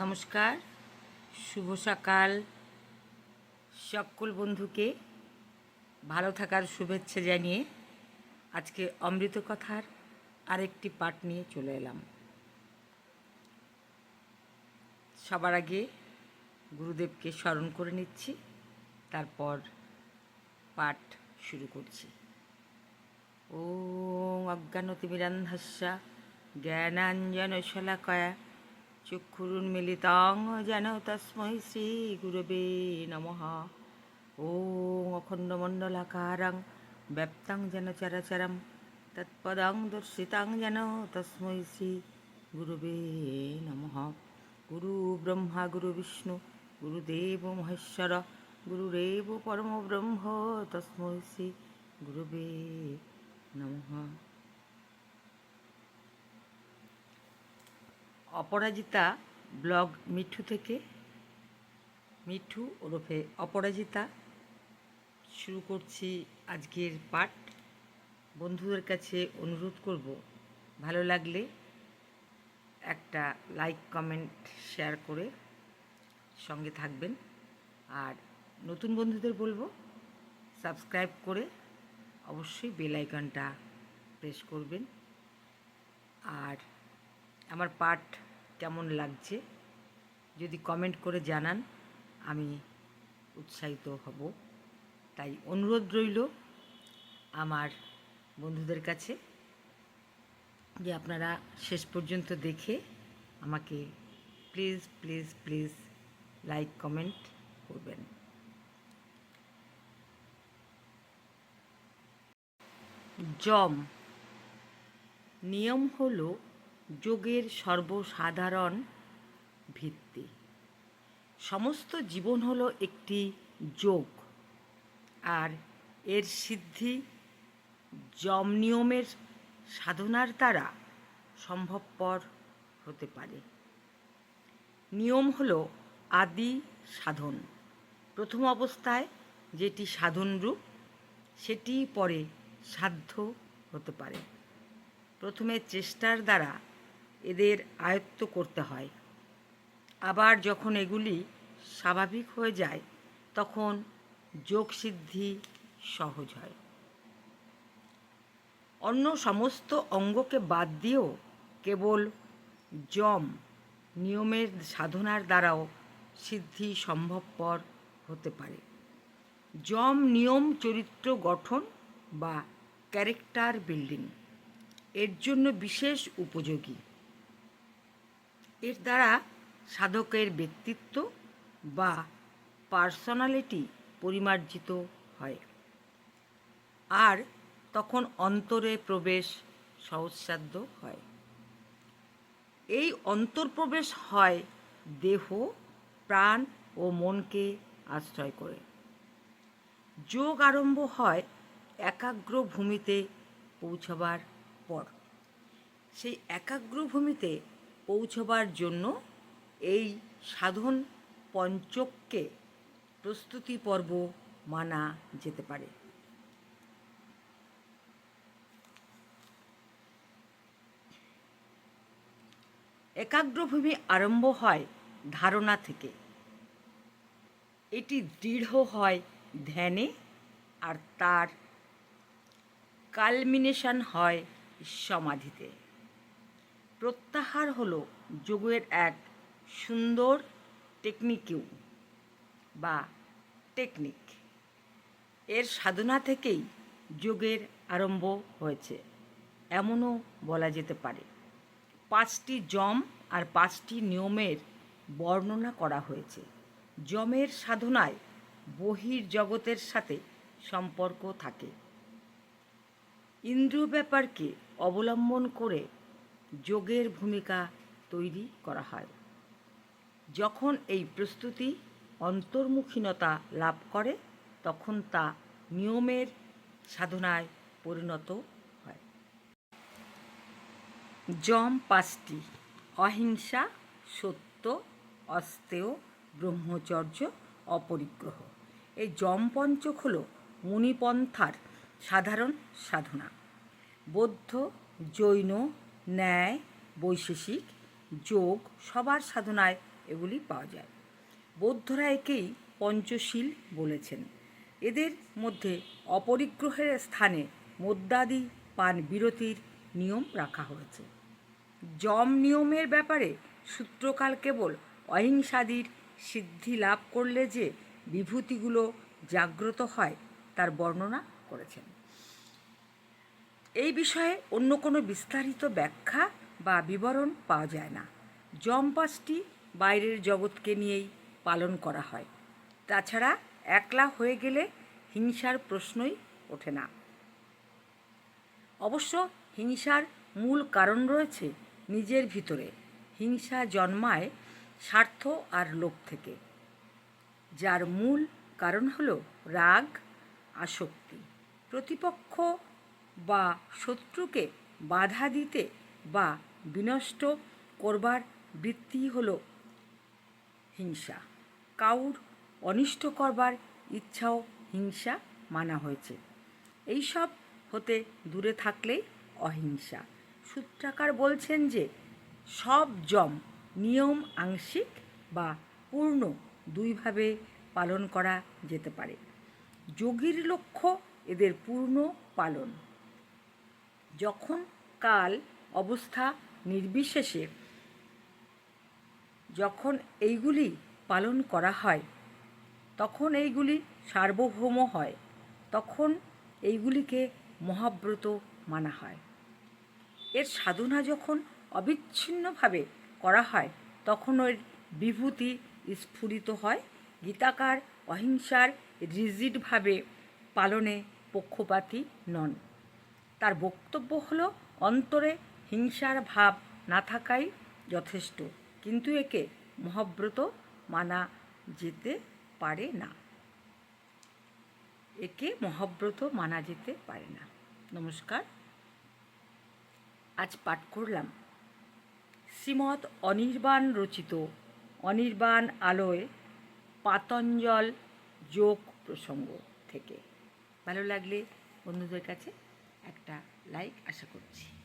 নমস্কার, শুভ সকাল। সকল বন্ধুকে ভালো থাকার শুভেচ্ছা জানিয়ে আজকে অমৃত কথার আরেকটি পাঠ নিয়ে চলে এলাম। সবার আগে গুরুদেবকে স্মরণ করে নিচ্ছি, তারপর পাঠ শুরু করছি। ও অজ্ঞানতিমিরান্ধাস্যা জ্ঞানাঞ্জন শলাকয়া চক্ষুরুন্মিলিতাং যেন তস্মৈ শ্রী গুরবে নমহা ও অখণ্ড অখণ্ডমণ্ডলাকারং ব্যাপ্তং যেন চরাচরম, তৎপদাং দর্শিতাং যেন তস্মৈ শ্রী গুরবে নম। গুরু ব্রহ্মা, গুরু বিষ্ণু গুরুদেব মহেশ্বর গুরুরেব পরম ব্রহ্ম, তস্মৈ শ্রী গুরবে নমঃ। অপরাজিতা ব্লগ মিঠু থেকে। মিঠু ওরফে অপরাজিতা। শুরু করছি আজকের পাঠ। বন্ধুদের কাছে অনুরোধ করব, ভালো লাগলে একটা লাইক কমেন্ট শেয়ার করে সঙ্গে থাকবেন। আর নতুন বন্ধুদের বলব সাবস্ক্রাইব করে অবশ্যই বেল আইকনটা প্রেস করবেন। আর আমার পাঠ কেমন লাগছে, যদি কমেন্ট করে জানান, আমি উৎসাহিত হব। তাই অনুরোধ রইল আমার বন্ধুদের কাছে যে আপনারা শেষ পর্যন্ত দেখে আমাকে please please please like comment করবেন। জম, নিয়ম হল যোগের সর্বসাধারণ ভিত্তি। সমস্ত জীবন হলো একটি যোগ। আর এর সিদ্ধি যম নিয়মের সাধনার দ্বারা সম্ভবপর হতে পারে। নিয়ম হলো আদি সাধন। প্রথম অবস্থায় যেটি সাধন রূপ সেটি পরে সাধ্য হতে পারে। প্রথমে চেষ্টার দ্বারা এদের আয়ত্ত করতে হয়। আবার যখন এগুলি স্বাভাবিক হয়ে যায়, তখন যোগসিদ্ধি সহজ হয়। অন্য সমস্ত অঙ্গকে বাদ দিয়েও কেবল যম নিয়মের সাধনার দ্বারাও সিদ্ধি সম্ভবপর হতে পারে। যম নিয়ম চরিত্র গঠন বা ক্যারেক্টার বিল্ডিং এর জন্য বিশেষ উপযোগী। এর দ্বারা সাধকের ব্যক্তিত্ব বা পার্সোনালিটি পরিমার্জিত হয়। আর তখন অন্তরে প্রবেশ সহজসাধ্য হয়। এই অন্তর্প্রবেশ হয় দেহ, প্রাণ ও মনকে আশ্রয় করে। যোগ আরম্ভ হয় একাগ্র ভূমিতে পৌঁছবার পর। সেই একাগ্র ভূমিতে পৌঁছবার জন্য এই সাধন পঞ্চককে প্রস্তুতি পর্ব মানা যেতে পারে। একাগ্রভূমি আরম্ভ হয় ধারণা থেকে। এটি দৃঢ় হয় ধ্যানে আর তার কালমিনেশন হয় সমাধিতে। প্রত্যাহার হলো যোগের এক সুন্দর টেকনিকেও বা টেকনিক এর সাধনা থেকেই যোগের আরম্ভ হয়েছে, এমনও বলা যেতে পারে। পাঁচটি জম আর পাঁচটি নিয়মের বর্ণনা করা হয়েছে। যমের সাধনায় বহির জগতের সাথে সম্পর্ক থাকে। ইন্দ্রিয় ব্যাপারকে অবলম্বন করে যোগের ভূমিকা তৈরি করা হয়। যখন এই প্রস্তুতি অন্তর্মুখীনতা লাভ করে, তখন তা নিয়মের সাধনায় পরিণত হয়। যম পাঁচটি অহিংসা, সত্য অস্তেয় ব্রহ্মচর্য, অপরিগ্রহ। এই যম পঞ্চক হল মুনিপন্থার সাধারণ সাধনা। বৌদ্ধ, জৈন ন্যায়, বৈশেষিক, যোগ সবার সাধনায় এগুলি পাওয়া যায়। বৌদ্ধরা একেই পঞ্চশীল বলেছেন। এদের মধ্যে অপরিগ্রহের স্থানে মদ্যাদি, পান বিরতির নিয়ম রাখা হয়েছে। যম নিয়মের ব্যাপারে সূত্রকাল কেবল অহিংসাদির সিদ্ধি লাভ করলে যে বিভূতিগুলো জাগ্রত হয়, তার বর্ণনা করেছেন। এই বিষয়ে অন্য কোনো বিস্তারিত ব্যাখ্যা বা বিবরণ পাওয়া যায় না। যম পাঁচটি বাইরের জগৎকে নিয়েই পালন করা হয়। তাছাড়া একলা হয়ে গেলে হিংসার প্রশ্নই ওঠে না। অবশ্য হিংসার মূল কারণ রয়েছে নিজের ভিতরে, হিংসা জন্মায় স্বার্থ আর লোভ থেকে। যার মূল কারণ হল রাগ, আসক্তি। প্রতিপক্ষ বা শত্রুকে বাধা দিতে বা বিনষ্ট করবার বৃত্তি হল হিংসা। কাউর অনিষ্ট করবার ইচ্ছাও হিংসা মানা হয়েছে। এইসব হতে দূরে থাকলেই অহিংসা। সূত্রাকার বলছেন যে, সব জম, নিয়ম আংশিক বা পূর্ণ দুইভাবে পালন করা যেতে পারে। যোগীর লক্ষ্য এদের পূর্ণ পালন। যখন কাল অবস্থা নির্বিশেষে, যখন এইগুলি পালন করা হয়, তখন এইগুলি সার্বভৌম হয়, তখন এইগুলিকে মহাব্রত মানা হয়। এর সাধনা যখন অবিচ্ছিন্নভাবে করা হয়, তখন ওর বিভূতি স্ফুরিত হয়। গীতাকার অহিংসার রিজিডভাবে পালনে পক্ষপাতী নন। তার বক্তব্য হলো, অন্তরে হিংসার ভাব না থাকাই যথেষ্ট। কিন্তু একে মহাব্রত মানা যেতে পারে না। একে মহাব্রত মানা যেতে পারে না। নমস্কার। আজ পাঠ করলাম শ্রীমৎ অনির্বাণ রচিত অনির্বাণ আলোয় পাতঞ্জল যোগ প্রসঙ্গ থেকে। ভালো লাগলে বন্ধুদের কাছে একটা লাইক আশা করছি।